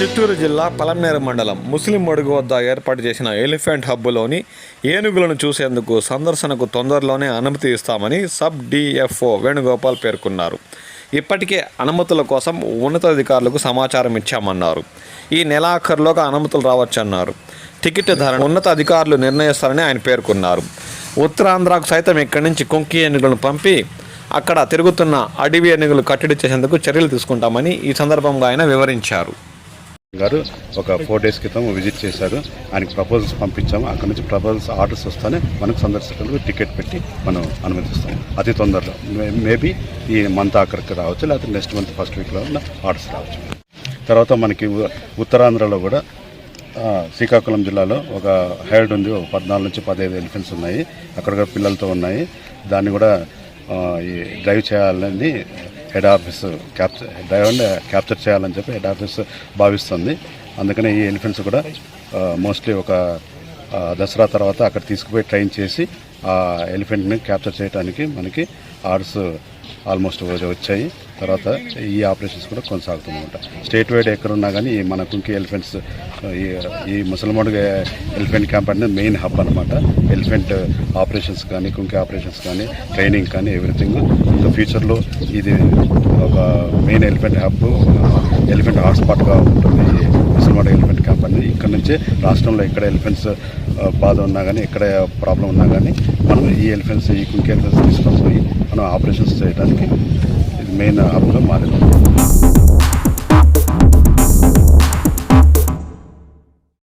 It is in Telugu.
చిత్తూరు జిల్లా పలంనేరు మండలం ముస్లిం మడుగు వద్ద ఏర్పాటు చేసిన ఎలిఫెంట్ హబ్బులోని ఏనుగులను చూసేందుకు సందర్శనకు తొందరలోనే అనుమతి ఇస్తామని సబ్ డిఎఫ్ఓ వేణుగోపాల్ పేర్కొన్నారు. ఇప్పటికే అనుమతుల కోసం ఉన్నతాధికారులకు సమాచారం ఇచ్చామన్నారు. ఈ నెలాఖరులోగా అనుమతులు రావచ్చన్నారు. టికెట్ ధర ఉన్నత అధికారులు నిర్ణయిస్తారని ఆయన పేర్కొన్నారు. ఉత్తరాంధ్రకు సైతం ఇక్కడి నుంచి కొంకి ఏనుగులను పంపి అక్కడ తిరుగుతున్న అడవి ఏనుగులు కట్టడి చేసేందుకు చర్యలు తీసుకుంటామని ఈ సందర్భంగా ఆయన వివరించారు. గారు ఒక ఫోర్ డేస్ క్రితం విజిట్ చేశారు. ఆయనకి ప్రపోజల్స్ పంపించాము. అక్కడ నుంచి ప్రపోజల్స్ ఆర్డర్స్ వస్తానే మనకు సందర్శకులకు టికెట్ పెట్టి మనం అనుమతిస్తాం. అతి తొందరలో. మేబీ ఈ మంత్ ఆఖరికి రావచ్చు లేకపోతే నెక్స్ట్ మంత్ ఫస్ట్ వీక్లో ఉన్న ఆర్డర్స్ రావచ్చు. తర్వాత మనకి ఉ- ఉత్తరాంధ్రలో కూడా శ్రీకాకుళం జిల్లాలో ఒక హైడ్ ఉంది. పద్నాలుగు నుంచి పదహైదు ఎలిఫెంట్స్ ఉన్నాయి. అక్కడ కూడా పిల్లలతో ఉన్నాయి. దాన్ని కూడా ఈ డ్రైవ్ చేయాలని హెడ్ ఆఫీస్ క్యాప్చర్ డైవర్ని క్యాప్చర్ చేయాలని చెప్పి హెడ్ ఆఫీస్ భావిస్తుంది. అందుకనే ఈ ఎలిఫెంట్స్ కూడా మోస్ట్లీ ఒక దసరా తర్వాత అక్కడ తీసుకుపోయి ట్రైన్ చేసి ఆ ఎలిఫెంట్ని క్యాప్చర్ చేయడానికి మనకి ఆర్డర్స్ ఆల్మోస్ట్ వచ్చాయి. తర్వాత ఈ ఆపరేషన్స్ కూడా కొనసాగుతుందన్నమాట స్టేట్ వైడ్ ఎక్కడున్నా కానీ ఈ మన కుంకి ఎలిఫెంట్స్ ఈ ఈ ముసల్మాన్ ఎలిఫెంట్ క్యాంప్ అనేది మెయిన్ హబ్ అనమాట ఎలిఫెంట్ ఆపరేషన్స్ కానీ కుంకి ఆపరేషన్స్ కానీ ట్రైనింగ్ కానీ ఎవ్రీథింగ్ ఇంకా ఫ్యూచర్లో ఇది ఒక మెయిన్ ఎలిఫెంట్ హబ్ ఎలిఫెంట్ హాట్స్పాట్గా ఉంటుంది ఈ ముసల్మాన్ ఎలిఫెంట్ క్యాంప్ అనేది. ఇక్కడ నుంచే రాష్ట్రంలో ఎక్కడ ఎలిఫెంట్స్ బాధ ఉన్నా కానీ ఎక్కడ ప్రాబ్లం ఉన్నా కానీ మనం ఈ ఎలిఫెంట్స్ ఈ కుంకి ఎలిఫెంట్స్ తీసుకొని పోయి మనం ఆపరేషన్స్ చేయడానికి मेन ना आपका मालिक।